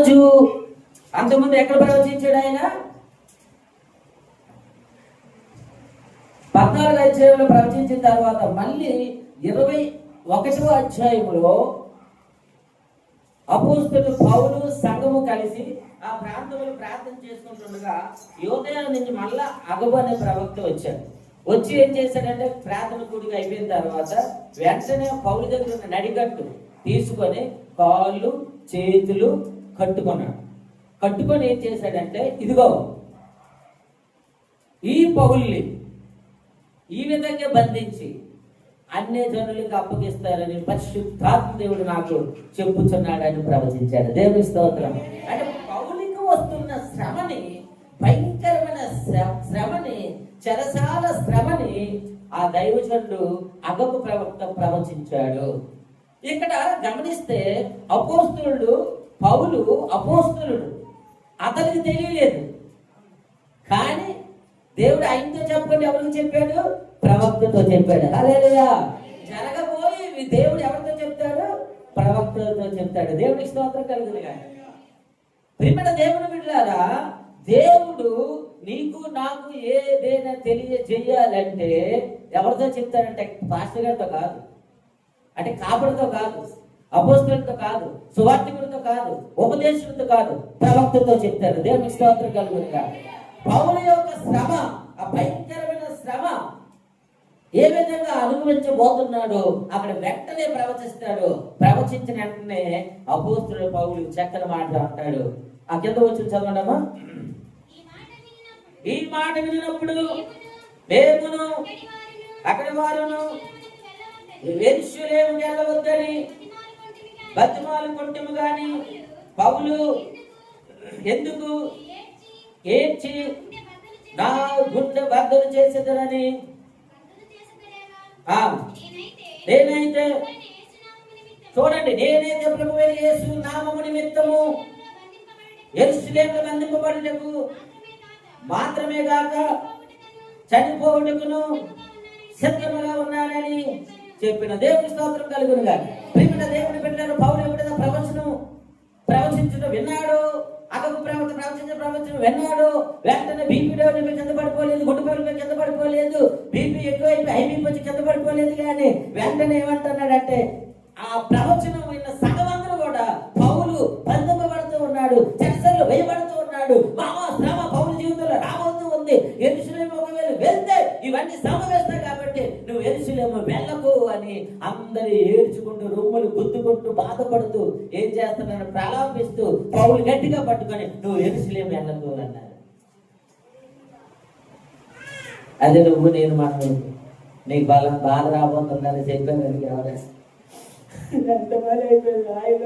రోజు అంతకుముందు ఎక్కడ ప్రవచించాడు ఆయన? పద్నాలుగు అధ్యాయంలో ప్రవచించిన తర్వాత మళ్ళీ ఇరవై ఒకటవ అధ్యాయంలో అపోస్తుడు పౌలు సంఘము కలిసి ఆ ప్రాంతంలో ప్రార్థన చేసుకుంటుండగా యోదయ నుంచి మళ్ళా అగబు అనే ప్రవక్త వచ్చాడు. వచ్చి ఏం చేశాడంటే ప్రార్థన కూడిగా అయిపోయిన తర్వాత వెంటనే పౌలు దగ్గర ఉన్న నడికట్టు తీసుకొని కాళ్ళు చేతులు కట్టుకున్నాడు. కట్టుకొని ఏం చేశాడంటే ఇదిగో ఈ పగుల్ని ఈ విధంగా బంధించి అన్య జనులకు అప్పగిస్తారని పరిశుద్ధాత్మ దేవుడు నాకు చెప్పుచున్నాడని ప్రవచించాడు. దేవుని స్తోత్రం. అంటే పౌలికి వస్తున్న శ్రమని భయంకరమైన శ్రమని చెరసాల శ్రమని ఆ దైవజనుడు అగపు ప్రవక్త ప్రవచించాడు. ఇక్కడ గమనిస్తే అపోస్తులుడు పౌలు అపోస్తులుడు. అతనికి తెలియలేదు. కానీ దేవుడు ఆయనతో చెప్పండి ఎవరికి చెప్పాడు? ప్రవక్తతో చెప్పాడు. అదే జరగబోయి దేవుడు ఎవరితో చెప్తాడు? ప్రవక్తతో చెప్తాడు. దేవుడికి స్తోత్రం కలుగుతుంది కానీ ప్రిమిడ దేవుడు బిడ్డారా దేవుడు నీకు నాకు ఏదైనా తెలియజేయాలంటే ఎవరితో చెప్తాడంటే పాస్టర్ గారితో కాదు. అంటే కాపుడితో కాదు. అపోస్తులతో కాదు సువార్థికులతో కాదు ఉపదేశులతో కాదు ప్రవక్తతో చెప్తారు. దేవుని స్తోత్రం కలుగునుగా పౌలు యొక్క శ్రమ ఆ భయంకరమైన శ్రమ ఏ విధంగా అనుభవించబోతున్నాడో అక్కడ వెంటనే ప్రవచిస్తాడు. ప్రవచించిన వెంటనే అపోస్తుడు పౌలు చక్కని మాట అంటాడు. ఆ కింద వచ్చి చదవడమ్మా. ఈ మాట విన్నప్పుడు వినినప్పుడు మేమును అక్కడి వారును వెళ్ళవద్దని వెరుషులేము వెళ్ళవద్దని బతిమాలు కొట్టము గాని పౌలు ఎందుకు ఏడ్చి నా గుండె బద్దలు చేసేదనని నేనైతే చూడండి నేనైతే ప్రభు యేసు నామము నిమిత్తము బంధింపబడుటకు ఎరుసలేములో మాత్రమే కాక చనిపోవుటకును సిద్ధముగా ఉన్నానని చెప్పిన దేవుని స్తోత్రం కలుగునుగా ప్రియమైన దేవుని బిడ్డలు పౌరు ఎవడైనా ప్రవచనం ప్రవచించడం విన్నాడు అగపు ప్రవచన ప్రవచించిన ప్రవచనం విన్నాడు వెంటనే బీపీ మీద కింద పడిపోలేదు గుండెపల్లి కింద పడిపోలేదు బీపీ ఎక్కువైపోయి హై బీపీ వచ్చి కింద పడిపోలేదు కానీ వెంటనే ఏమంటున్నాడంటే ఆ ప్రవచనం విన్న సగవందరూ కూడా పౌలు బంధింపబడుతూ ఉన్నాడు చర్చలు వేయబడుతూ ఉన్నాడు. మామ శ్రమ పౌరు జీవితంలో రాబోతూ ఉంది. ఎరుసలేము ఒకవేళ వెళ్తే ఇవన్నీ సమవేస్తాయి కాబట్టి నువ్వు ఎరుసలేము వెళ్ళకు. అని అందరి ఏడ్చుకుంటూ రొమ్ములు గుద్దుకుంటూ బాధపడుతూ ఏం చేస్తున్నాను ప్రలాపిస్తూ పౌలు గట్టిగా పట్టుకొని నువ్వు ఎరుసలేము వెళ్ళకు అన్నారు అది నువ్వు నేను మనం నీకు బలం బాధ రాబోతుందని చెప్పాను ఎవరైనా ఎంత పని అయిపోయింది ఆయన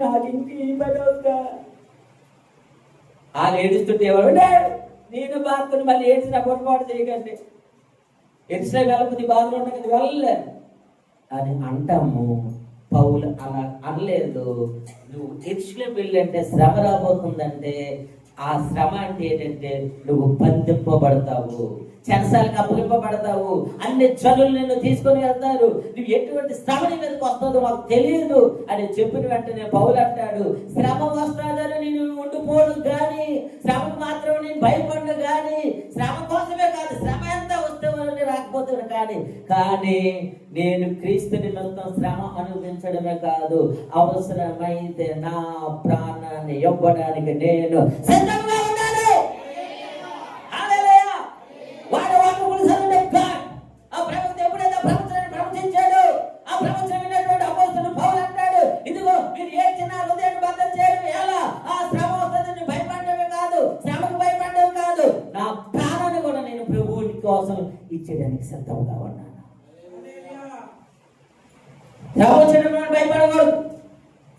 నాకు ఇంక ఈ పని వాళ్ళు ఏడుస్తుంటే ఎవరు? "డాడ్, నేను బాధకుని మళ్ళీ ఏడ్చిన పొరపాటు చేయకండి. ఎడిసిన వెళ్ళకపోతే బాధలు ఉన్నాయి కదా వెళ్ళలే. అని అంటాము. పౌలు అలా అనలేదు. నువ్వు ఎరుసలేం వెళ్ళంటే శ్రమ రాబోతుందంటే ఆ శ్రమ అంటే ఏంటంటే నువ్వు బంధింపబడతావు. చెరసాలకు అప్పగింపబడతావు. అన్ని జనులు నిన్ను తీసుకొని వెళ్తారు. నువ్వు ఎటువంటి శ్రమ నీ మీదకి వస్తుందో మాకు తెలియదు అని చెప్పిన వెంటనే పౌలు అంటాడు. శ్రమ వస్తాదని నేను ఉండిపోడు కానీ శ్రమకు మాత్రం నేను భయపడ్డు కానీ శ్రమ కోసమే కాదు శ్రమ ఎంత వస్తే రాకపోతాడు కానీ కానీ నేను క్రీస్తు నిమిత్తం శ్రమ అనుభవించడమే కాదు అవసరమైతే నా ప్రాణాన్ని ఇవ్వడానికి నేను సిద్ధంగా ఇచ్చేదానికి సిద్ధంగా ఉన్నాను శ్రమ భయపడకూడదు.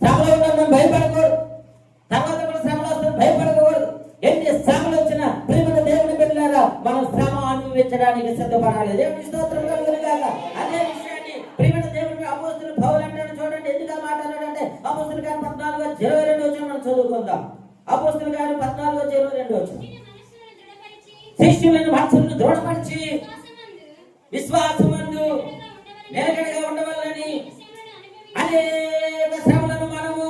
శ్రమలో భయపడకూడదు. తర్వాత కూడా శ్రమలు వస్తుంది భయపడకూడదు. ఎన్ని శ్రమలు వచ్చినా ప్రేమల దేవుని బిడ్డలారా మనం శ్రమ అనుభవించడానికి సిద్ధపడాలి. దేవుని స్తోత్రం కలుగును అదే విషయాన్ని ప్రేమల దేవుని అపోస్తులు పౌలు అంటాడు చూడండి. ఎందుకు మాట్లాడాడంటే అపోస్తుల గారు పద్నాలుగు ఇరవై రెండు వచ్చిన మనం చదువుకుందాం. అపోస్తుల గారు పద్నాలుగు ఇరవై రెండు వచ్చిన శిష్యులను మనసులను దృఢపరిచి విశ్వాసమందు నిలకడగా ఉండవాలని అనేక శ్రమలను మనము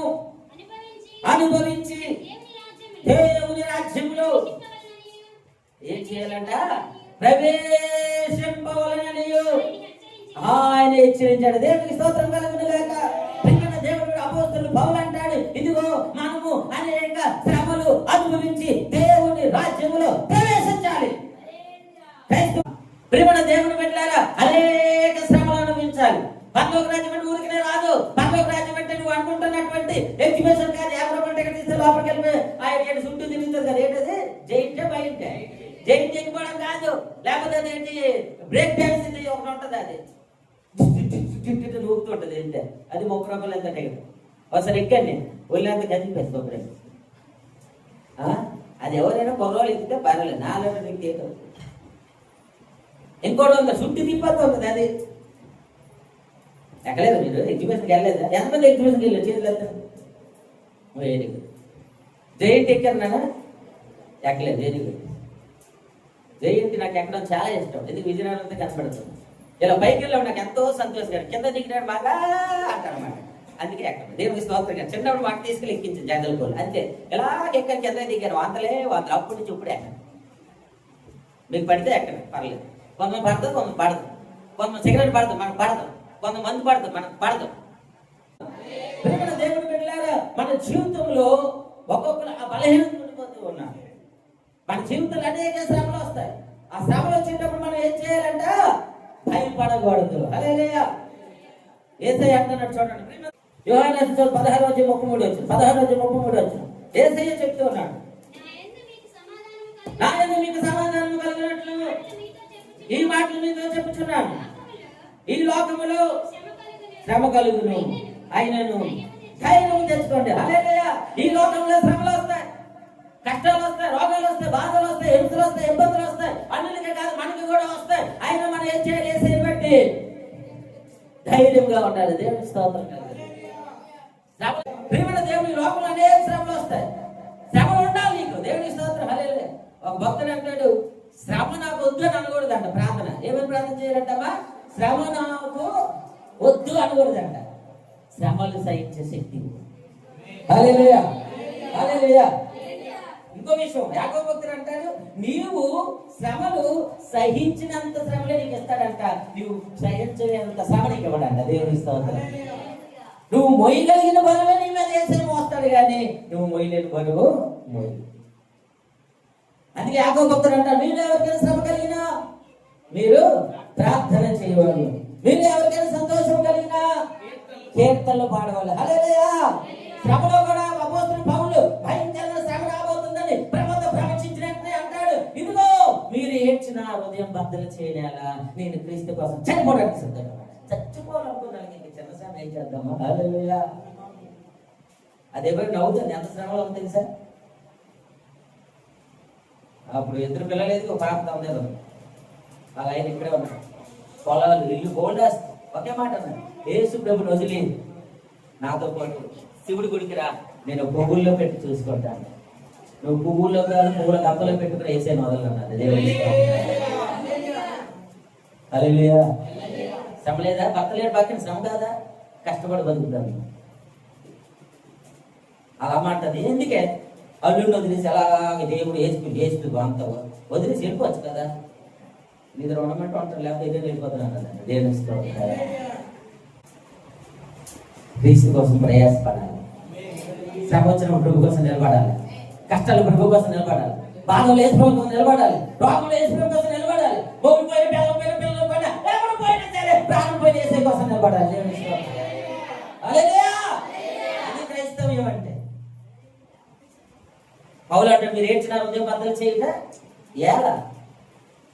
అనుభవించి దేవుని రాజ్యంలో ఏం చేయాలంట? ప్రవేశింపవలనని ఆయన హెచ్చరించాడు దేవునికి స్తోత్రం కలుగును గాక. పిల్లల దేవుడు అపోస్తులు పౌలు అంటాడు ఇదిగో మనము అనేక శ్రమలు అనుభవించి దేవుని రాజ్యములో ప్రవేశించాలి. క్రైస్తవ ప్రేమణ దేవుని పెట్టారా అనేక శ్రమలు అనుభవించాలి. పర్లోక రాజ్యం అంటే ఊరికనే రాదు. పర్లోక రాజ్యం అంటే నువ్వు అనుకుంటున్నటువంటి ఎగ్జిబిషన్ కాదు. యాభై రూపాయలు టికెట్ తీస్తే లోపలికి వెళ్ళిపోయి ఆయన ఇక్కడ చుట్టూ తిరుగుతుంది కదా ఏంటది? జైంటే బయట జైంట్ ఎక్కిపోవడం కాదు. లేకపోతే అదేంటి? బ్రేక్ డ్యాన్స్ ఇది ఒకటి ఉంటుంది అది. చుట్టూ ఊపుతుంటది ఏంటంటే అది ముప్పై రూపాయలు ఎంత టికెట్ ఒకసారి ఎక్కండి ఒళ్ళంత కదిలిపేసి ఒకటి అది ఎవరైనా పొగవాళ్ళు ఇస్తే పర్వాలేదు నాలుగు ఎక్కేయటం ఇంకోటి ఉంది చుట్టూ తిప్పతో ఉంది అది. ఎక్కలేదు మీరు? ఎగ్జిబిషన్కి వెళ్ళలేదా? ఎంతమంది ఎగ్జిబిషన్కి వెళ్ళి చేతులు ఎత్తండి వెరీ గుడ్. జయంతి ఎక్కారు నాన్న. ఎక్కలేదు వెరీ గుడ్. జయంతి నాకు ఎక్కడం చాలా ఇష్టం. ఇది విజయనగరంతో కనపడుతుంది. ఇలా పైకి వెళ్ళాము నాకు ఎంతో సంతోషంగా కింద దిగినాడు బాగా అంటారన్నమాట అందుకే ఎక్కడ. దేవునికి స్తోత్రంగా చిన్నప్పుడు మాకు తీసుకెళ్ళి ఎక్కించింది జగల్కోలు అంతే. ఇలా ఎక్కడ కింద దిగారు. వాతలే వాతలు అప్పటి నుంచి ఇప్పుడే ఎక్కడ మీకు పడితే ఎక్కడ పర్లేదు. కొంతమంది పడతారు కొంతమంది పడదు కొంతమంది సిగరెట్ పడదు మనకు పడదు. కొంతమంది పడదు మనకు పడదు. ప్రియమైన దేవుని బిడ్డలారా మన జీవితంలో ఒక్కొక్కరు ఆ బలహీనత ఉండిపోతూ మన జీవితంలో అనేక శ్రమలు వస్తాయి. ఆ శ్రమలు వచ్చేటప్పుడు మనం ఏం చేయాలంట? భయపడకూడదు. అలేలేయా ఏసై అంటున్నాడు చూడండి. యోహాను పదహారు వచ్చి ముప్పై మూడు వచ్చి పదహారు వచ్చి ముప్పై మూడు వచ్చి ఏసయ్య చెప్తూ ఉన్నాడు. నా మీకు సమాధానం కలిగినట్లు. ఈ మాటలు మీద చెప్పుచున్నాను. ఈ లోకములో శ్రమ కలుగును. శ్రమ ఆయనను ధైర్యం తెచ్చుకోండి. అలాగే ఈ లోకంలో శ్రమలు వస్తాయి కష్టాలు వస్తాయి రోగాలు వస్తాయి బాధలు వస్తాయి హింసలు వస్తాయి ఇబ్బందులు వస్తాయి. అన్నిటికే కాదు మనకి కూడా వస్తాయి. ఆయన మనం ఏం చేయాలి? బట్టి? ధైర్యంగా ఉండాలి. దేవుని స్తోత్రం. కలుగును. శ్రమ ప్రియమైన దేవుని లోకంలో అనేక శ్రమలు వస్తాయి. శ్రమ ఉండాలి నీకు. దేవుని స్తోత్రం. హలే ఒక భక్తుడు అంటాడు శ్రమ నాకు వద్దు అని అనకూడదంట ప్రార్థన. ఏమని ప్రార్థన చేయాలంటమ్మా? శ్రమ నాకు వద్దు అనకూడదంట. శ్రమలు సహించే శక్తి ఇంకో విషయం యాకో భక్తుడు నీవు శ్రమలు సహించినంత శ్రమలే నీకు ఇస్తాడంట. నీవు సహించలేనంత శ్రమ నీకు ఇవ్వడంట. దేవుడు ఇస్తా నువ్వు మొయ్యగలిగిన బరువు నీ మీద వేసే మోస్తాడు కానీ నువ్వు మొయ్యలేని బరువు మొయ్యలేదు అందుకే యాకో భక్తుడు అంటారు మీరు ఎవరికైనా శ్రమ కలిగినా మీరు ప్రార్థన చేయవాలి మీరు ఎవరికైనా సంతోషం కలిగినా కీర్తనలు పాడవాలి హల్లెలూయా! శ్రమలో కూడా అపోస్తులు పౌరులు భయంకరమైన శ్రమ రాబోతుందని ప్రభుత్వం ప్రవచించినట్టే అంటాడు. ఇదిగో మీరు ఏడ్చిన హృదయం బద్దలు చేయలేలా నేను క్రీస్తు కోసం చనిపోవడానికి సిద్ధంగా చచ్చిపోవాలనుకున్నాను ఇంక చిన్న శ్రమ ఏం చేద్దామా? అదే అది నవ్వుతుంది. ఎంత శ్రమలో ఉంది తెలుసా? అప్పుడు ఇద్దరు పిల్లలు ఒక పాప తమ్ముడు అలా వాళ్ళ ఆయన ఇక్కడే ఉన్నాడు పొలాలు ఇల్లు గోల్డాస్ ఒకే మాట ఏసు ప్రభుని వదిలి నాతో పాటు శివుడి గుడికి రా. నేను పువ్వుల్లో పెట్టి చూసుకుంటాను. నువ్వు పువ్వుల్లో కాదు పువ్వుల గంపలో పెట్టుకుని వేసే మొదలన్నాను దేవుడి హల్లెలూయా. శ్రమ లేదా భర్త లేని పక్కన శ్రమ కాదా? కష్టపడి బతుకుతాను. అలా మాటది ఎందుకే? అల్లుడిని వదిలేసి అలాగే దేవుడు వేసుకుని వేస్తూ అంత వదిలేసి వెళ్ళిపోవచ్చు కదా. నిద్ర ఉండమంటూ ఉంటారు లేకపోతే ఇదే వెళ్ళిపోతున్నాను కదా దేవుని క్రీస్తు కోసం ప్రయాసపడాలి. సంవత్సరం ప్రభు కోసం నిలబడాలి. కష్టాలు ప్రభు కోసం నిలబడాలి. బాధలు వేసి ప్రభు కోసం నిలబడాలి. రోగులు వేసి ప్రభు కోసం నిలబడాలి. భూమి పోయిన పిల్లలు పోయిన పిల్లలు పోయినా ఎవరు పోయినా సరే ప్రాణం పోయి వేసే కోసం నిలబడాలి. దేవుని స్తోత్రం. హల్లెలూయా! అది క్రైస్తవ్యం అంటే. పౌలు అంటే మీరు ఏడ్చిన ఉదయం బద్దలు చేయక ఎలా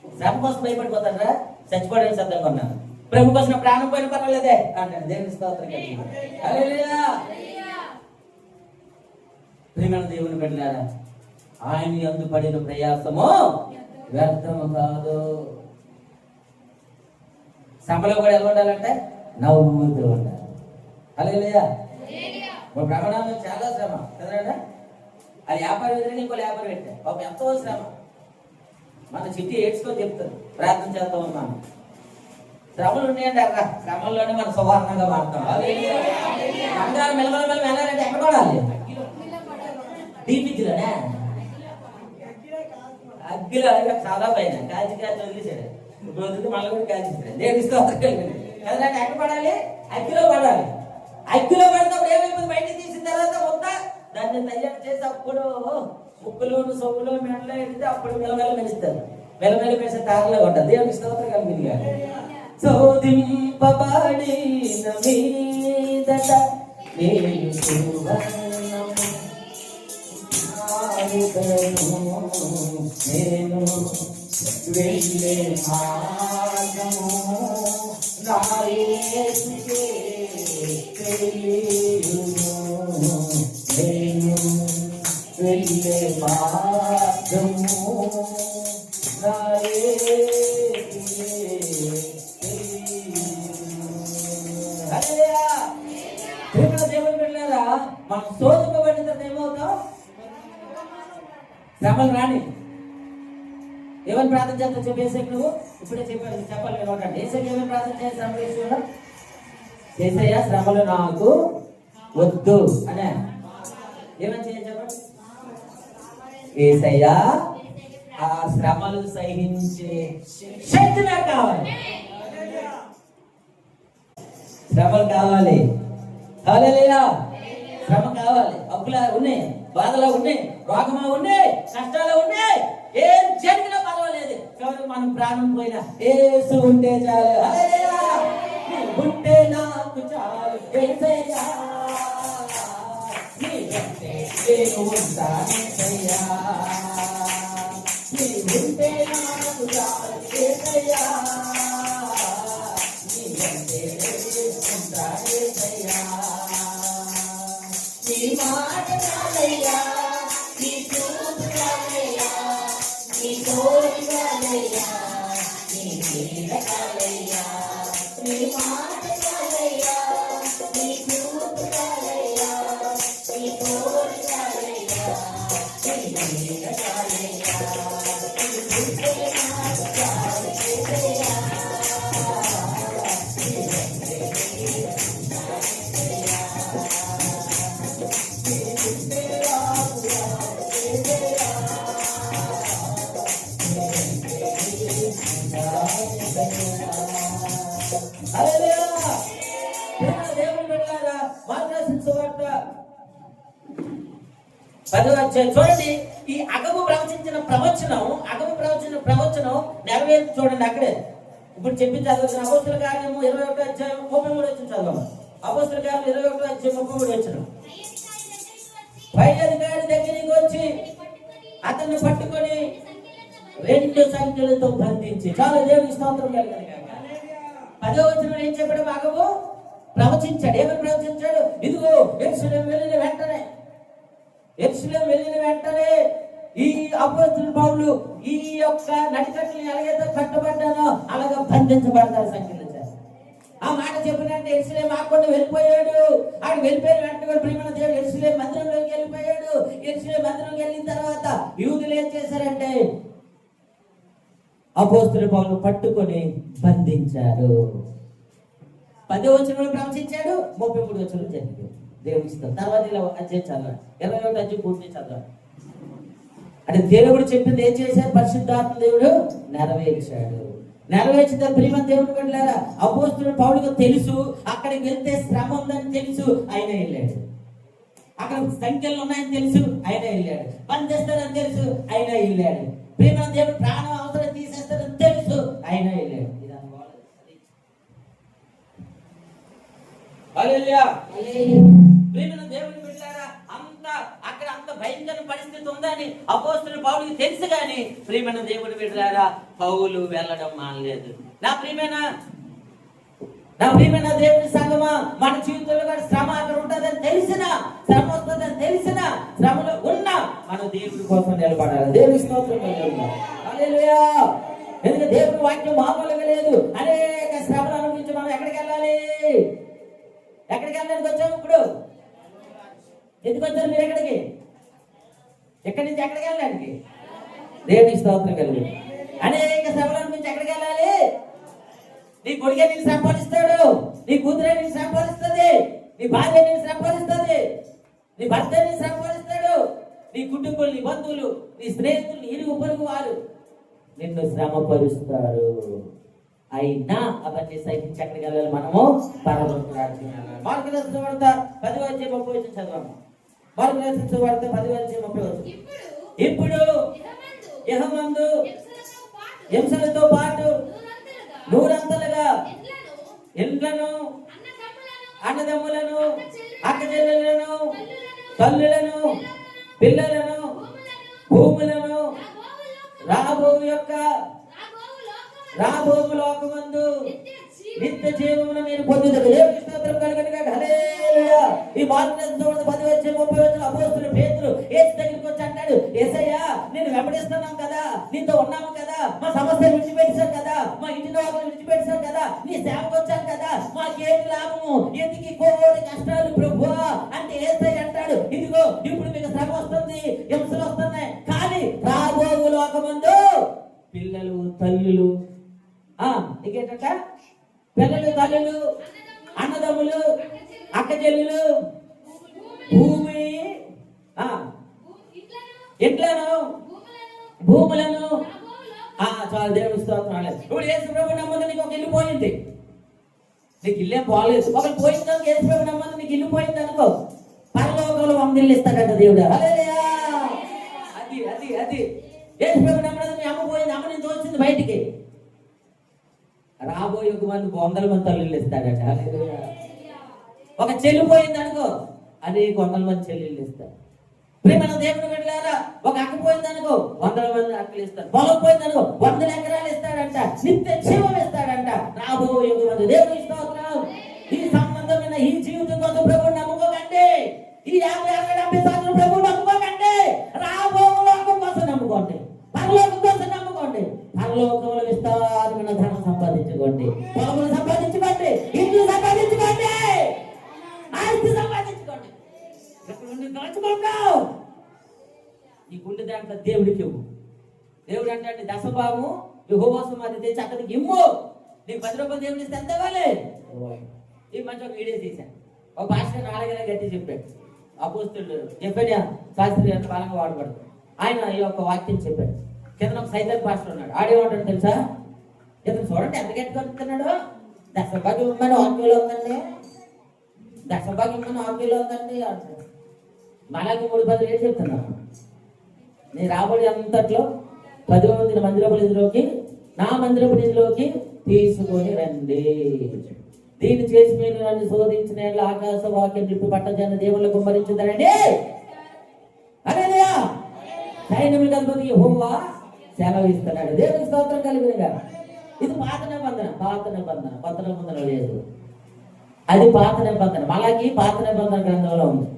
శ్రమ కోసం భయపడిపోతారా? చచ్చిపోవడానికి సిద్ధంగా ఉన్నాను ప్రభు కోసం ప్రాణం పోయిన పర్వాలేదే అంటాడు. దేవుని స్తోత్రం ప్రియమైన దేవుని బిడ్డలారా ఆయన అందు పడిన ప్రయాసము వ్యర్థము కాదు. శ్రమలో కూడా ఎలా ఉండాలంటే? నవ్వుతూ ఉండాలి హల్లెలూయా! మా భ్రమణంలో చాలా శ్రమ. కదండి అది వ్యాపారం ఎదురైనా ఇంకో వ్యాపారం పెట్టా ఒక ఎంతో శ్రమ. మన చిట్టి ఏడ్చుకొని చెప్తారు. ప్రార్థన చేస్తా ఉన్నాను శ్రమలు ఉన్నాయండి అక్కడ శ్రమల్లోనే మనం సువర్ణంగా మారుతాం. బంగారం మెలమల మెల వెళ్ళాలంటే ఎక్కడ పడాలి? దీపిద్దులోనే? అగ్గిలో ఇక చాలా పైన. కాల్చి కాల్చి వదిలేసాడు ఇప్పుడు మళ్ళీ కూడా కాల్చేసాడు దేవుడి స్తోత్రం కలిగింది ఎక్కడ పడాలి? అగ్గిలో పడాలి. అగ్గిలో పడినప్పుడు ఏమైపోతుంది? బయట తీసిన తర్వాత ముద్ద దాన్ని తయారు చేసి అప్పుడు ముక్కులోను సొమ్ములో మెడలో ఎడితే అప్పుడు మెలమెల మెలుస్తారు. మెలమెల మెలిసే తారలో ఉంటుంది దేవుడి స్తోత్రం కలిగింది కానీ శోధింపబడిన మీదట నేను నేను వెళ్ళే మార్గము నా తెలియను. నేను వెళ్ళే మార్గము ప్రేమల దేవుని బిడ్డలారా మనం శోధింపబడిన తర్వాత ఏమవుతాం శ్రమలు రాని ఏమని ప్రార్థన చేస్తావు చెప్పేసే నువ్వు ఇప్పుడే చెప్పాను చెప్పాలి వినోడండి ఏసే ఏమని ప్రార్థన చేయాలి శ్రమ చేసేయా శ్రమలు నాకు వద్దు. అనే. ఏమని చేయాలి చెప్పండి? ఏసయ్యా ఆ శ్రమలు సహించే శక్తి నాకు కావాలి. శ్రమలు కావాలి. కాలేలేదా శ్రమ కావాలి. అప్పులా ఉన్నాయి. బాధలా ఉన్నాయి. రోగమా ఉన్నాయి. కష్టాలు ఉన్నాయి. ఏం జరిగినా పర్వాలేదు. కాబట్టి మనం ప్రాణం పోయినా ఏసు ఉంటే చాలు. ఉంటే నాకు చాలు. ఏసయ్యా. నీ ఉంటే నీ ఉంటే నాకు చాలు ఏసయ్యా. పదో అధ్యాయం చూడండి ఈ అగము ప్రవచించిన ప్రవచనం అగము ప్రవచించిన ప్రవచనం నెరవేరు చూడండి అక్కడే. ఇప్పుడు చెప్పి చదువుతున్న అపోస్తుల కార్యము ఇరవై ఒకటి అధ్యాయం ముప్పై మూడు వచ్చిన చదవాలి. అపోస్తుల కార్యం ఇరవై ఒకటి అధ్యాయం ముప్పై మూడు వచ్చిన పై అధికారి దగ్గరికి వచ్చి అతన్ని పట్టుకొని రెండు సంఖ్యలతో బంధించి చాలా దేవుని స్తోత్రం కలిగింది కాక పదో వచ్చిన ఏం చెప్పాడు? అగము ప్రవచించాడు. ఏమని ప్రవచించాడు? ఇదిగో వెళ్ళిన వెంటనే ఎరుసలేం వెళ్ళిన వెంటనే ఈ అపోస్తుల పౌరులు ఈ యొక్క నడికట్టుని ఎలాగైతే కట్టబడ్డానో అలాగా బంధించబడతారు సంఖ్యలు ఆ మాట చెప్పినట్టు ఎరుసలేం ఆకుండా వెళ్ళిపోయాడు. ఆడు వెళ్ళిపోయిన వెంటనే ప్రేమ దేవుడు ఎరుసలేం మందిరంలోకి వెళ్ళిపోయాడు. ఎరుసలేం మందిరంకి వెళ్ళిన తర్వాత యూదులు ఏం చేశారంటే అపోస్తుల పౌరులు పట్టుకొని బంధించారు. పదో వచ్చిన ప్రవచించాడు ముప్పై మూడు వచ్చిన జరిగింది దేవుడు ఇస్తాడు తర్వాత ఇలా అధ్యాయం చదవాలి. ఇరవై ఒకటి అధ్యాయం పూర్తి చదవాలి. అంటే దేవుడు చెప్పింది ఏం చేశాడు? పరిశుద్ధాత్మ దేవుడు నెరవేర్చాడు. నెరవేర్చిన ప్రియమ దేవుడు వెళ్ళారా అపోస్తుల పౌడికి తెలుసు అక్కడికి వెళ్తే శ్రమ ఉందని తెలుసు ఆయన వెళ్ళాడు. అక్కడ సంఖ్యలు ఉన్నాయని తెలుసు ఆయన వెళ్ళాడు. పని చేస్తారని తెలుసు ఆయన వెళ్ళాడు. ప్రేమ దేవుడు ప్రాణం అవసరం తీసేస్తారని తెలుసు ఆయన వెళ్ళాడు ఇది అనుకోవాలి. ప్రియమైన దేవుని బిడ్డలారా అంత అక్కడ అంత భయంకర పరిస్థితి ఉందని అపోస్తుల పౌలుకి తెలుసు కానీ ప్రియమైన దేవుని బిడ్డలారా పౌలు వెళ్ళడం మానలేదు. నా ప్రియమైన నా ప్రియమైన దేవుని సంగమా మన జీవితంలో కూడా శ్రమ అక్కడ ఉంటుందని తెలిసిన శ్రమ వస్తుందని తెలిసిన శ్రమలో ఉన్నా మన దేవుడి కోసం నిలబడాలి. దేవుని స్తోత్రం. ఎందుకంటే దేవుని వాక్యం మామూలుగా లేదు. అనేక శ్రమలు అనుభవించి మనం ఎక్కడికి వెళ్ళాలి? ఎక్కడికి వెళ్ళడానికి వచ్చాము ఇప్పుడు? ఎందుకు వచ్చారు మీరు ఎక్కడికి? ఎక్కడి నుంచి ఎక్కడికి వెళ్ళడానికి? దేవుని స్తోత్రం కలిగి. అనేక సభల నుంచి ఎక్కడికి వెళ్ళాలి? నీ కొడుకే నేను సంపాదిస్తాడు? నీ కూతురే నేను సంపాదిస్తుంది? నీ భార్య నేను సంపాదిస్తుంది? నీ భర్త నేను సంపాదిస్తాడు? నీ కుటుంబం నీ బంధువులు నీ స్నేహితులు నీ ఇరుగు పొరుగు వారు నిన్ను శ్రమపరుస్తారు. అయినా అవన్నీ సహించి ఎక్కడికి వెళ్ళాలి మనము పరలోకరాజ్యం మార్గ వార్త పది వచ్చే ముప్పై వచ్చి చదవము. మార్గ వార్త పది వచ్చే ముప్పై వచ్చి ఇప్పుడు యహమందు హింసలతో పాటు నూరంతలుగా ఇండ్లను, అన్నదమ్ములను అక్క అక్క చెల్లెలను తల్లులను, పిల్లలను భూములను, రాబో యొక్క లోకమును రాబో లోకమందు. నిత్య జీవ- నిత్య జీవమును మీరు పొందుతారు దేవునికి స్తోత్రం కలుగునుగాక. హల్లెలూయా. ఈ మార్గదర్శనం పది వచ్చే ముప్పై వచ్చిన అపోస్తులు పేతులు ఏసు దగ్గరికి వచ్చి అంటాడు ఏసయ్యా నేను వెంబడిస్తున్నాం కదా. నీతో ఉన్నాము కదా. మా సమస్యలు విడిచిపెట్టాం కదా. మా ఇంటి వాళ్ళని విడిచిపెట్టాం కదా. నీ సేవకు వచ్చాం కదా. మాకేంటి లాభము? ఎందుకు కోడి కష్టాలు ప్రభువా? అంటే ఏసయ్య అంటాడు ఇదిగో ఇప్పుడు మీకు శ్రమ వస్తుంది హింసలు వస్తున్నాయి. కానీ రాబోవు లోకమందు పిల్లలు తల్లులు ఇంకేంటంట పిల్లలు తల్లులు అన్నదమ్ములు అక్క చెల్లెలు భూమి ఆ ఇంట్లను భూములను, చాలా దేవుడు ఆ చాలు స్తోత్రాలు ఇప్పుడు యేసు ప్రభు నమ్మదు నీకు ఒక ఇల్లు పోయింది. నీకు ఇల్లేం పోలేదు. ఒకరు పోయింది కనుక యేసు ప్రభు నమ్మదు నీకు ఇల్లు పోయింది అనుకో. పరలోకంలో వందిల్లు ఇస్తాడంట దేవుడు. అది అది అది. యేసు ప్రభు నమ్మదు మీ అమ్మ పోయింది. అమ్మ నేను తోచింది బయటికి. రాబోయే యుగమాన్ని వందల మంది తల్లులు ఇస్తాడట. ఒక చెల్లి పోయింది అనుకో అనేక వందల మంది చెల్లెళ్ళు ఇస్తారు. ప్రేమల దేవుడు వెళ్ళారా ఒక అక్క పోయింది అనుకో వందల మంది అక్కలు ఇస్తారు. పొలం పోయింది అనుకో వందల ఎకరాలు ఇస్తాడంట. నిత్య జీవం ఇస్తాడంట. రాబోయే ఒక దేవుడు ఇష్టం ఈ సంబంధమైన ఈ జీవితం కోసం ప్రభు నమ్ముకోకండి. ఈ యాభై అరవై డెబ్బై సంవత్సరం ప్రభు నమ్ముకోకండి. రాబోయే లోకం కోసం నమ్ముకోండి. పరలోకం కోసం నమ్ముకోండి. పరలోకంలో విస్తారమైన ధనం సంపాదించుకోండి. పొలములు సంపాదించుకోండి. ఇల్లు సంపాదించుకోండి. ఆస్తి సంపాదించుకోండి. ఇక్కడ దాచుకోండావు ఈ గుండె దాంట్లో దేవుడికి ఇవ్వు. దేవుడు అంటే దశభాగము యుహోవాసం అది తెచ్చి అక్కడికి ఇమ్ము నీకు పది రూపాయలు దేవుడు ఇస్తే ఎంత ఇవ్వాలి? ఈ మంచి ఒక వీడియో తీశాను ఒక భాష నాలుగైనా గట్టి చెప్పాడు. అపోస్తుడు చెప్పాడు శాస్త్రి ఎంత బాగా వాడబడతాడు ఆయన ఈ యొక్క వాక్యం చెప్పాడు. కింద ఒక సైతం పాస్టర్ ఉన్నాడు. ఆడేమంటాడు తెలుసా? ఇతను చూడండి ఎంత గట్టి కొడుతున్నాడు. దశభాగ్యం ఇమ్మని వాక్యంలో ఉందండి. దశభాగ్యం ఇమ్మని వాక్యంలో ఉందండి అంటాడు. మనకి మూడు పది ఏడు చెప్తున్నాను నీ రాబడి అంతట్లో పది మంది మందిరపు నిధిలోకి నా మందిరపు నిధిలోకి తీసుకొని రండి దీన్ని చేసి మీరు నన్ను శోధించిన ఆకాశ వాక్యం నిప్పు పట్టజన దేవుళ్ళు కుమ్మరించుతారండి అదే సైన్యములకు అధిపతి యెహోవా సెలవు ఇస్తున్నాడు దేవుని స్తోత్రం కలిగినగా. ఇది పాత నిబంధన పాత నిబంధన కొత్త నిబంధన లేదు. అది పాత నిబంధన. మళ్ళాకి పాత నిబంధన గ్రంథంలో ఉంది.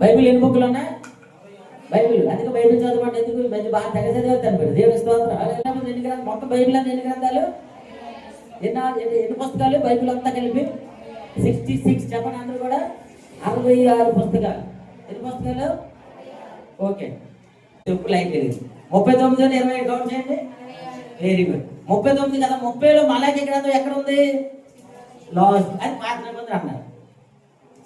బైబిల్ ఎన్ని బుక్లు ఉన్నాయి? బైబిల్. అందుకే బైబిల్ చదవమంటే ఎందుకు? మంచి బాగా తెగ చదివేస్తాను మీరు దేవుని స్తోత్రం. అలా ఎన్ని గ్రంథాలు మొత్తం బైబిల్ అంటే ఎన్ని గ్రంథాలు? ఎన్ని ఎన్ని పుస్తకాలు? బైబిల్ అంతా కలిపి సిక్స్టీ సిక్స్ చెప్పండి అందరూ కూడా. అరవై ఆరు పుస్తకాలు. ఎన్ని పుస్తకాలు? ఓకే. చెప్పు లైట్ లేదు ముప్పై తొమ్మిది ఇరవై కౌంట్ చేయండి. వెరీ గుడ్ ముప్పై తొమ్మిది కదా ముప్పైలో మలాకి గ్రంథం ఎక్కడ ఉంది లాస్ట్ అది పాత నిబంధన అన్నారు.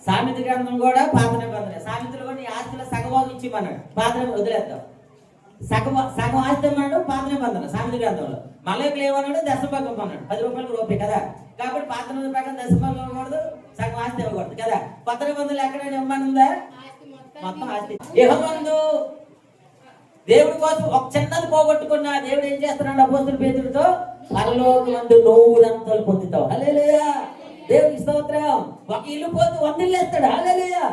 సామెత గ్రంథం కూడా పాత నిబంధన. సామెతలు కూడా నీ ఆస్తిలో సగభాగం ఇచ్చిమన్నాడు పాత వదిలేద్దాం. సగం సగం ఆస్తి అన్నాడు పాత నిబంధన సామెత గ్రంథంలో. మళ్ళీ ఏమన్నాడు దశభాగం అన్నాడు. పది రూపాయలకు రూపాయి కదా. కాబట్టి పాత నిబంధన ప్రకారం దశభాగం ఇవ్వకూడదు సగం ఆస్తి ఇవ్వకూడదు కదా. కొత్త నిబంధనలు ఎక్కడైనా ఇవ్వమని ఉందా? ఆస్తి మొత్తం ఆస్తి. ఇహమందు దేవుడి కోసం ఒక చిన్నది పోగొట్టుకున్న దేవుడు ఏం చేస్తున్నాడు అపోస్తుల పేదలతో పరలోకమందు నోవులంతలు పొందుతావు. హలేలేయా దేవుడికి స్తోత్రం. ఒక ఇల్లు పోతే వంద ఇల్లు ఇస్తాడు హలేలేయా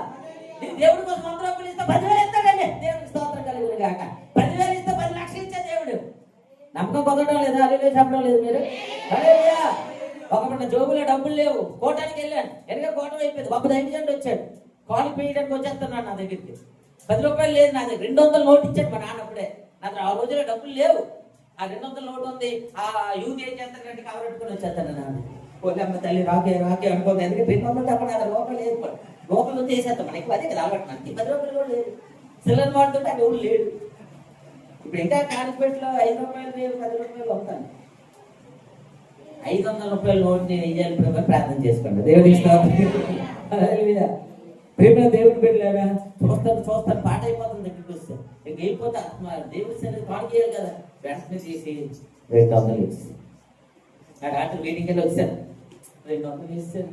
నీకు దేవుడి కోసం వంద రూపాయలు ఇస్తే పదివేలు ఇస్తాడండి. దేవుడికి స్తోత్రం కలుగును కాక పదివేలు ఇస్తే పది లక్షలు ఇచ్చే దేవుడు. నమ్మకం కుదరడం లేదా? హలేలే చెప్పడం లేదు మీరు? హలేలేయా ఒకప్పుడు నా జోబులో డబ్బులు లేవు. కోటానికి వెళ్ళాను ఎనక కోటం అయిపోయింది. బాబు దైవజండి వచ్చాడు కాల్ పీయడానికి వచ్చేస్తున్నాడు నా దగ్గరికి. పది రూపాయలు లేదు నా దగ్గర. రెండు వందలు నోట్ ఇచ్చాడు మా నాన్న అప్పుడే. నా ఆ రోజుల్లో డబ్బులు లేవు. ఆ రెండు వందల నోట్ ఉంది. ఆ యూత్ ఏం చేస్తారంటే కవర్ పెట్టుకుని వచ్చేస్తాను నాన్న. ఓకే అమ్మ తల్లి రాకే రాకే అనుకోండి ఎందుకంటే రెండు వందలు తప్ప నా రూపాయలు లేదు. రూపాయలు చేసేస్తాం. మనకి అదే కదా అలవాటు. మనకి పది రూపాయలు కూడా లేదు. సిల్లర్ వాడుతుంటే అది ఎవరు లేడు. ఇప్పుడు ఇంకా కానిపేటలో ఐదు రూపాయలు లేవు పది రూపాయలు అమ్ముతాను ఐదు వందల రూపాయల నోట్ నేను వేయాలి ప్రార్థన చేసుకోండి? దేవుడి. ప్రేమ దేవుడు పెట్టలేదా చూస్తాను చూస్తాను పాట అయిపోతుంది దగ్గరికి వస్తే. ఇంక వెళ్ళిపోతా మా సరే సన్నిధి పాడుకేయాలి కదా. వెంటనే చేసి రెండు వందలు ఇచ్చి. ఆ డాక్టర్ మీటింగ్కి వెళ్ళి వచ్చాను రెండు వందలు ఇస్తాను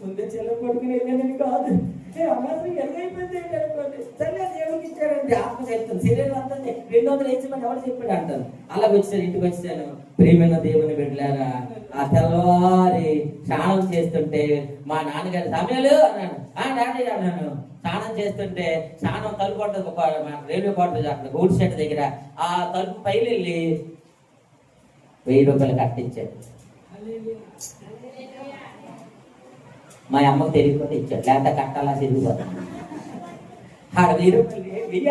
ముందే చెల్లెలు పడుకుని వెళ్ళానని కాదు. ఏ అమ్మాయి ఎల్లైపోయింది ఏంటి అనుకోండి? సరే దేవుడికి ఇచ్చారండి? ఆత్మ చెప్తాను శరీరం అంతా రెండు వందలు ఇచ్చి ఎవరు చెప్పాడు అంటాను అలాగ వచ్చాను ఇంటికి వచ్చాను ప్రేమైన దేవుని బిడ్డలారా ఆ తెల్లవారి స్నానం చేస్తుంటే మా నాన్నగారి సమయాలు అన్నాను ఆ డాడీ అన్నాను స్నానం చేస్తుంటే స్నానం తలుపు ఉంటుంది ఒక రైల్వే కోట అక్కడ గోల్డ్ షెడ్ దగ్గర. ఆ తలుపు పైన వెళ్ళి వెయ్యి రూపాయలు కట్టించాడు. మా అమ్మకు తెలియకుండా ఇచ్చాడు. లేకపోతే కట్టాలా తిరిగిపోతాం ఆడ వెయ్యి రూపాయలు వెయ్య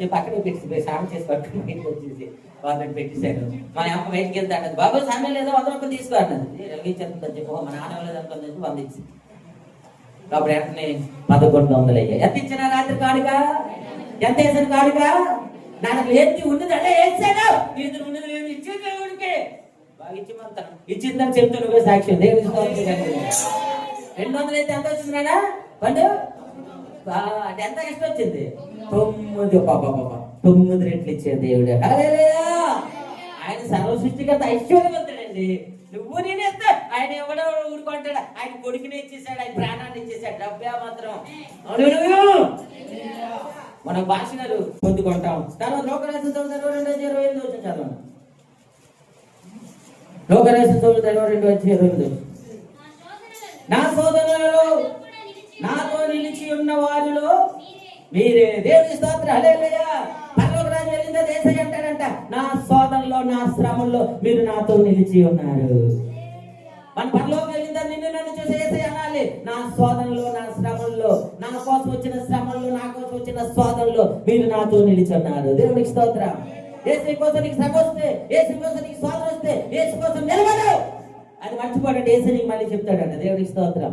చెప్పి అక్కడే పెట్టిపోయి స్నానం చేసి పట్టుకుని బయటకు వచ్చేసి వాళ్ళని పెట్టేశారు. మా అమ్మ బయటికి వెళ్తా అన్నది బాబు సమయం లేదా? వంద రూపాయలు తీసుకో అన్నది. చెప్పి మా నాన్న లేదు అనుకుందని చెప్పి వంద ఇచ్చింది. కాబట్టి వెంటనే పదకొండు వందలు అయ్యాయి. ఎంత ఇచ్చిన రాత్రి కాడుక? ఎంత వేసిన కాడుక? నాకు ఏంటి ఉన్నది అంటే వేసాడు ఇది ఉన్నది లేదు ఇచ్చిన దేవుడికి. బాగా ఇచ్చిమంతాను ఇచ్చిందని చెప్తూ నువ్వే సాక్ష్యం దేవుడి రెండు వందలు అయితే ఎంత వచ్చింది నాన్న? పండు అంటే ఎంత కష్టం వచ్చింది? తొమ్మిది. పాప పాప తొమ్మిది రెట్లు ఇచ్చే దేవుడు. ఆయన సర్వ సృష్టికర్త ఐశ్వర్యవంతుడండి. నువ్వు నేను ఇస్తా. ఆయన ఎవడో ఊరుకుంటాడు. ఆయన కొడుకుని ఇచ్చేసాడు ఆయన ప్రాణాన్ని ఇచ్చేసాడు డబ్బే మాత్రం. మన భాష గారు పొందుకుంటాం. తర్వాత లోకరాశి చదువుతారు రెండు వచ్చి ఇరవై ఎనిమిది వచ్చిన చదవండి. లోకరాశి చదువుతారు రెండు వచ్చి ఇరవై ఎనిమిది వచ్చి. నా సోదరులు సోదరులలో నాతో నిలిచి ఉన్న వారిలో మీరే. దేవుని స్తోత్ర. హల్లెలూయా. పరలోక రాజు వెళ్ళిందో దేశం అంటాడంట నా సోదరులో నా శ్రమంలో మీరు నాతో నిలిచి ఉన్నారు. మన పరలోకి వెళ్ళిందా నిన్ను నన్ను చూసి ఏసై అనాలి. నా సోదరులో నా శ్రమంలో నా కోసం వచ్చిన శ్రమంలో నా కోసం వచ్చిన సోదరులో మీరు నాతో నిలిచి ఉన్నారు. దేవునికి స్తోత్రం. ఏసై కోసం నీకు శ్రమ వస్తే ఏసై కోసం నీకు సోదరు వస్తే ఏసు కోసం నిలబడు. అది మర్చిపోవడం ఏసై నీకు మళ్ళీ చెప్తాడంట. దేవుడికి స్తోత్రం.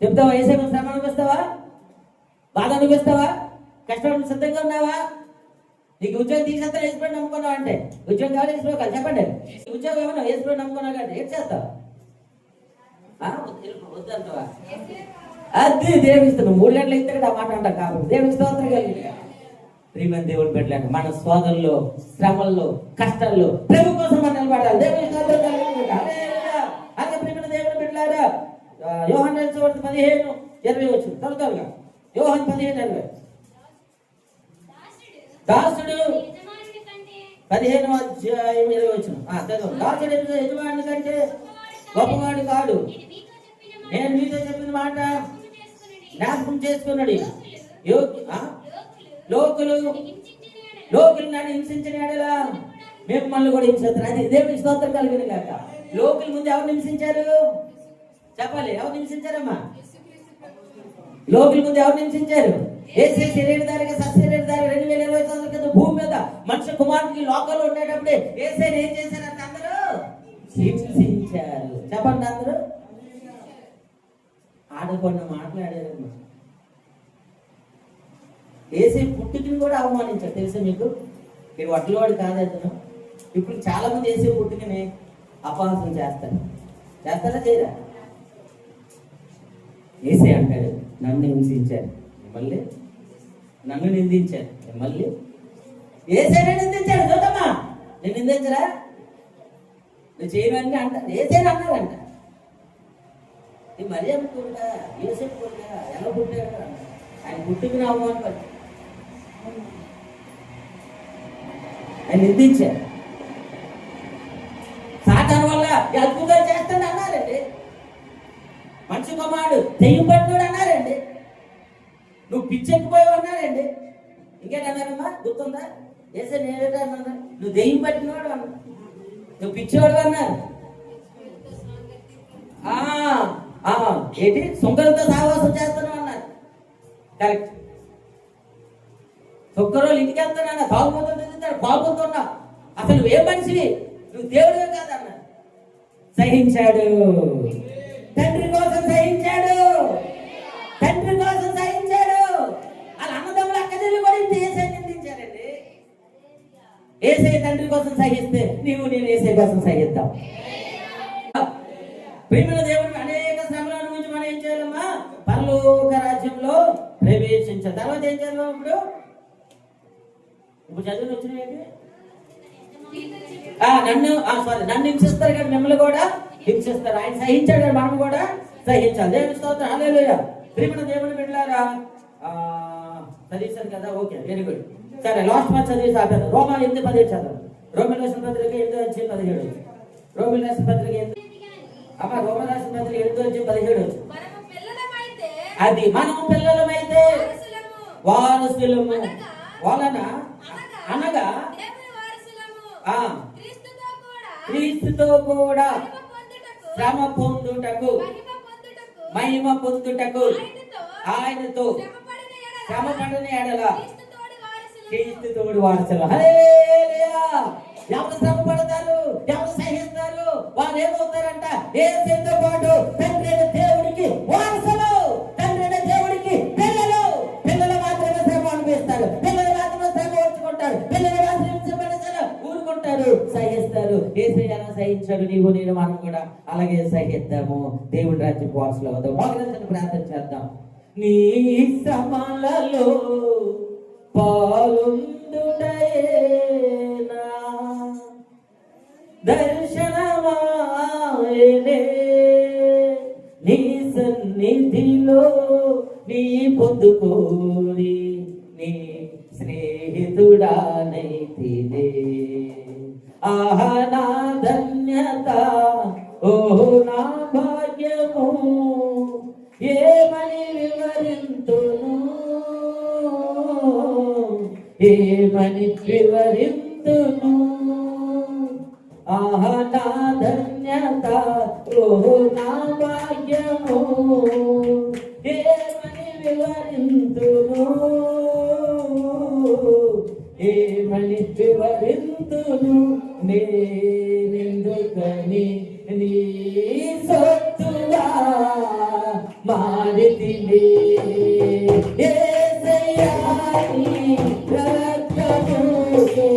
చెప్తావా? ఏసే నువ్వు శ్రమ అనిపిస్తావా బాధ అనిపిస్తావా కష్టం సిద్ధంగా ఉన్నావా? నీకు ఉద్యోగం తీసేస్తా వేసిపోయి నమ్ముకున్నావు అంటే? ఉద్యోగం కావాలి వేసుకోవాలి చెప్పండి. ఉద్యోగం ఏమన్నా వేసిపోయి నమ్ముకున్నావు అంటే? ఏం చేస్తావు? వద్దు- వద్దంటావా అది దేవుడిస్తున్నావు మూడు గంటలు అయితే కదా ఆ మాట అంటావు కాబట్టి దేవుడి స్తోత్రం కలిగి. ప్రియమైన దేవుడు పెట్టలేక మన సోదరుల్లో శ్రమల్లో కష్టాల్లో ప్రభు కోసం మనం నిలబడాలి. దేవుడి స్తోత్రం కలిగి దేవుడు యోహన్ రాసిన పదిహేను ఇరవై వచ్చు త్వర త్వరగా యోహన్ పదిహేను ఇరవై. దాసుడు పదిహేను అధ్యాయం ఇరవై వచ్చిన. దాసుడు యజమాని కంటే గొప్పవాడు కాడు. నేను మీతో చెప్పిన మాట జ్ఞాపకం చేసుకున్నాడు లోకులు, ఆ? లోకులు, నన్ను హింసించిన ఎడలా మిమ్మల్ని కూడా హింసిస్తారు. అది దేవుడి స్తోత్రం కలిగిన కాక లోకుల ముందు ఎవరు హింసించారు? చెప్పాలి. ఎవరు హింసించారమ్మా లోకుల ముందు ఎవరు హింసించారు ఏసీ శరీరధారిగా సశరీరధారి రెండు వేల ఇరవై సంవత్సరాల కింద భూమి మీద మనిషి కుమారుడికి లోకంలో ఉండేటప్పుడే ఏసీ ఏం చేశారంటే అందరూ? హింసించారు చెప్పండి అందరూ. ఆడకుండా మాట్లాడారమ్మా. ఏసీ పుట్టుకని కూడా అవమానించారు తెలుసా మీకు? మీరు వడ్లవాడు కాదతను ఇప్పుడు చాలా మంది ఏసీ పుట్టుకని అపహాసం చేస్తారు. చేస్తారా చేయరా? ఏసీ అంటాడు. నన్ను హింసించారు. మళ్ళీ నన్ను నిందించారు. మళ్ళీ ఏసైనా నిందించాడు. చూడమ్మా నేను నిందించరా? నువ్వు చేయవన్నీ అంట ఏసైనా అన్నారంట నీ మరీ అనుకుంటా యూసెఫ్ పుట్టా ఎలా పుట్టాడు ఆయన పుట్టుకుని అవమానపడి ఆయన నిందించారు. సాతాను వల్ల అద్భుతం మంచి కుమారుడు. దెయ్యం పట్టినాడు అన్నారండి. నువ్వు పిచ్చెక్కిపోయావు అన్నారండి. ఇంకేటన్నారమ్మా గుర్తుందా? ఏసే నేనేటా అన్నా నువ్వు దెయ్యం పట్టినవాడు అన్నా. నువ్వు పిచ్చివాడు అన్నారు ఆ, ఆ, ఏంటి? సుంకరంతో సావాసం చేస్తున్నావు అన్నారు కరెక్ట్. సుక్కరోలు ఇంటికి వెళ్తానన్న తాగుబోతు తిరుగుతాడు బాగుతున్నావు అసలు నువ్వు ఏ మనిషివి? నువ్వు దేవుడివే కాదన్నా. సహించాడు. తండ్రి కోసం సహించాడు. తండ్రి కోసం సహించాడు. వాళ్ళ అన్నదమ్ములు అక్కచెల్లి కూడా ఇంత ఏసై నిందించారండి. ఏసై తండ్రి కోసం సహిస్తే నీవు నేను ఏసై కోసం సహిద్దాం. ప్రేమల దేవుడు అనేక శ్రమల నుంచి మనం ఏం చేయాలమ్మా? పరలోక ప్రవేశించాలి. తర్వాత ఏం చేయాలి ఇప్పుడు? ఇప్పుడు చదువులు వచ్చినాయండి నన్ను సారీ నన్ను హింసిస్తారు కానీ మిమ్మల్ని కూడా? హింసిస్తారు. ఆయన సహించాడు కానీ మనం కూడా సహించాలి. దేవుని స్తోత్రం. హల్లెలూయా. ప్రియమైన దేవుని బిడ్డలారా ఆ, చదివేశారు కదా? Okay very good. సరే లాస్ట్ మంత్ చదివేసి ఆపారు రోమా ఎనిమిది పదిహేడు చదువు రోమిల్ రాసిన పత్రిక ఎనిమిది వచ్చి పదిహేడు. రోమిల్ రాసిన పత్రిక ఎనిమిది అమ్మ రోమిల్ రాసిన పత్రిక ఎనిమిది వచ్చి పదిహేడు. వచ్చి అది మనము పిల్లలమైతే వారసులము, వలన అనగా క్రీస్తుతో కూడా శ్రమ పొందుటకు, శ్రమ మహిమ పొందుటకు, ఆయనతో ఆయనతో శ్రమపడిన ఎడల క్రీస్తుతోడి వారసులము. క్రీస్తు తోడు వారసులు. హల్లెలూయా! ఎవరు శ్రమ పడతారు ఎవరు సహిస్తారు? వారు ఏమవుతారంట? ఏసుతో పాటు తండ్రి దేవుడికి వారసులు తండ్రి దేవుడికి పిల్లలు. పిల్లలు మాత్రమే శ్రమ అనిపిస్తారు ఊరుకుంటారు సహిస్తారు ఏసు ఎలా సహించాడు? నీవు నేను మనం కూడా అలాగే సహిద్దాము. దేవుడి రాజ్యం వారసులు అవుతాం మోకరించని ప్రార్థన చేద్దాం. నీ సమలలో పాలుందుటయేనా దర్శనమాయనే. నీ సన్నిధిలో నీ పొందుకోని నీ స్నేహితుడానైతినే ఆహా నా ధన్యత ఓ నా భాగ్యము ఏమని వివరింతును? ఏమని వివరింతును? ఆహ నా ధన్యత ఓ నా భాగ్యము ఏమని వివరింతును? ఏమని వివరింతును నేనెందుకని నీ సొత్తుగా మారితిని? ఏసయ్యా నీ రక్తముకే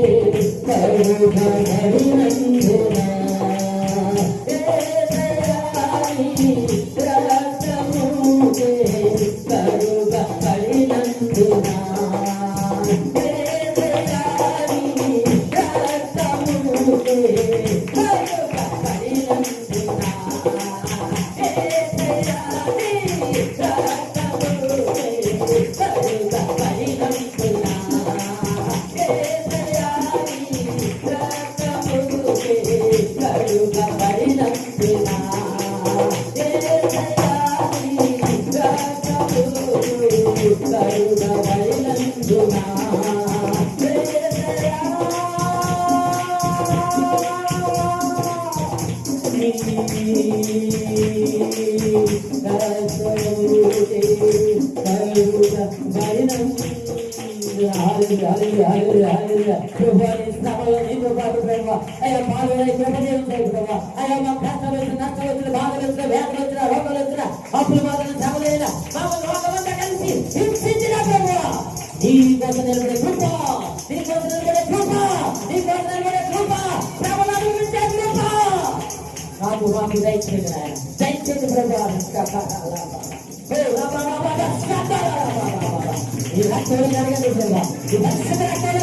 ஹalleluya பாட்டு பேசுவா ஐயா பாலவே கிரபையில் ఈ రక్తంలో జరగదు ప్రభా ఈ మనుషుల రక్తంలో జరగదు ప్రభా